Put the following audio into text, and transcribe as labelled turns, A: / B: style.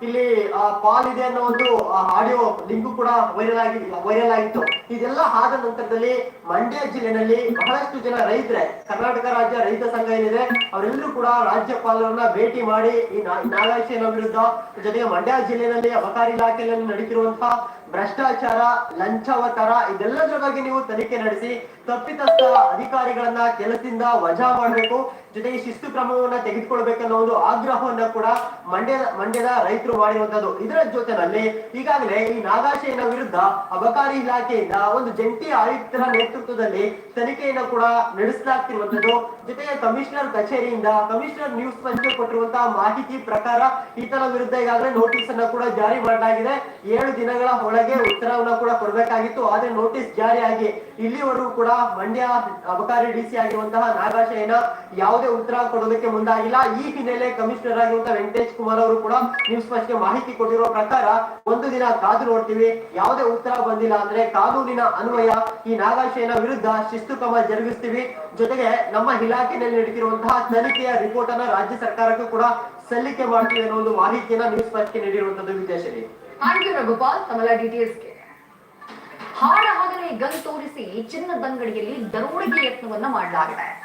A: ಇಲ್ಲಿ ಆ, ಪಾಲ್ ಇದೆ ಅನ್ನೋ ಒಂದು ಆಡಿಯೋ ಲಿಂಕ್ ಕೂಡ ವೈರಲ್ ಆಗಿ ವೈರಲ್ ಆಗಿತ್ತು. ಇದೆಲ್ಲ ಆದ ನಂತರದಲ್ಲಿ ಮಂಡ್ಯ ಜಿಲ್ಲೆನಲ್ಲಿ ಬಹಳಷ್ಟು ಜನ ರೈತರೆ ಕರ್ನಾಟಕ ರಾಜ್ಯ ರೈತ ಸಂಘ ಏನಿದೆ ಅವರೆಲ್ಲರೂ ಕೂಡ ರಾಜ್ಯಪಾಲರನ್ನ ಭೇಟಿ ಮಾಡಿ ಈ ನಾಗಾಶೇನ ವಿರುದ್ಧ ಜೊತೆಗೆ ಮಂಡ್ಯ ಜಿಲ್ಲೆಯಲ್ಲಿ ಅಬಕಾರಿ ಇಲಾಖೆಯಲ್ಲಿ ನಡೀತಿರುವಂತಹ ಭ್ರಷ್ಟಾಚಾರ, ಲಂಚಾವತಾರ, ಇದೆಲ್ಲದರ ಬಗ್ಗೆ ನೀವು ತನಿಖೆ ನಡೆಸಿ, ತಪ್ಪಿತಸ್ಥ ಅಧಿಕಾರಿಗಳನ್ನ ಕೆಲಸದಿಂದ ವಜಾ ಮಾಡಬೇಕು. ಜೊತೆಗೆ ಶಿಸ್ತು ಕ್ರಮವನ್ನ ತೆಗೆದುಕೊಳ್ಬೇಕನ್ನೋ ಒಂದು ಆಗ್ರಹವನ್ನ ಕೂಡ ಮಂಡ್ಯದ ಮಂಡ್ಯದ ರೈತರು ಮಾಡಿರುವಂತದ್ದು ಇದರ ಜೊತೆನಲ್ಲಿ ಈಗಾಗಲೇ ಈ ನಾಗಾಶಯನ ವಿರುದ್ಧ ಅಬಕಾರಿ ಇಲಾಖೆಯಿಂದ ಒಂದು ಜಂಟಿ ಆಯುಕ್ತರ ನೇತೃತ್ವದಲ್ಲಿ ತನಿಖೆಯನ್ನ ಕೂಡ ನಡೆಸಲಾಗ್ತಿರುವಂತದ್ದು ಜೊತೆಗೆ ಕಮಿಷನರ್ ಕಚೇರಿಯಿಂದ ಕಮಿಷನರ್ ನ್ಯೂಸ್ ಪಂಚೆ ಕೊಟ್ಟಿರುವಂತಹ ಮಾಹಿತಿ ಪ್ರಕಾರ ಈತನ ವಿರುದ್ಧ ಈಗಾಗಲೇ ನೋಟಿಸ್ ಅನ್ನ ಕೂಡ ಜಾರಿ ಮಾಡಲಾಗಿದೆ. ಏಳು ದಿನಗಳ ಒಳಗೆ ಉತ್ತರವನ್ನ ಕೂಡ ಕೊಡಬೇಕಾಗಿತ್ತು. ಆದ್ರೆ ನೋಟಿಸ್ ಜಾರಿಯಾಗಿ ಇಲ್ಲಿವರೆಗೂ ಕೂಡ ಮಂಡ್ಯ, ಅಬಕಾರಿ ಡಿಸಿ ಆಗಿರುವಂತಹ ನಾಗಾಶಯನ ಯಾವುದೇ ಉತ್ತರ ಕೊಡೋದಕ್ಕೆ ಮುಂದಾಗಿಲ್ಲ. ಈ ಹಿನ್ನೆಲೆ ಕಮಿಷನರ್ ಆಗಿರುವಂತಹ ವೆಂಕಟೇಶ್ ಕುಮಾರ್ ಅವರು ಕೂಡ ನ್ಯೂಸ್ ಫಸ್ಟ್ ಮಾಹಿತಿ ಕೊಟ್ಟಿರುವ ಪ್ರಕಾರ ಒಂದು ದಿನ ಕಾದು ನೋಡ್ತೀವಿ. ಯಾವುದೇ ಉತ್ತರ ಬಂದಿಲ್ಲ ಅಂದ್ರೆ ಕಾನೂನಿನ ಅನ್ವಯ ಈ ನಾಗಾಶಯನ ವಿರುದ್ಧ ಶಿಸ್ತು ಕ್ರಮ ಜರುಗಿಸ್ತೀವಿ. ಜೊತೆಗೆ ನಮ್ಮ ಇಲಾಖೆಯಲ್ಲಿ ನಡೆದಿರುವಂತಹ ತನಿಖೆಯ ರಿಪೋರ್ಟ್ ಅನ್ನ ರಾಜ್ಯ ಸರ್ಕಾರಕ್ಕೂ ಕೂಡ ಸಲ್ಲಿಕೆ ಮಾಡ್ತೀವಿ ಅನ್ನೋ ಒಂದು ಮಾಹಿತಿಯನ್ನ ನ್ಯೂಸ್ ಫಸ್ಟ್ ನೀಡಿರುವಂತದ್ದು ವಿದೇಶದಲ್ಲಿ
B: ಯು ರಘುಪಾಲ್ ಕಮಲ ಡಿಟಿಎಸ್ಗೆ ಹಾಡ ಹಾಗಲೇ ಗನ್ ತೋರಿಸಿ ಚಿನ್ನದಂಗಡಿಯಲ್ಲಿ ದರೋಡೆಗೆ ಯತ್ನವನ್ನ ಮಾಡಲಾಗಿದೆ.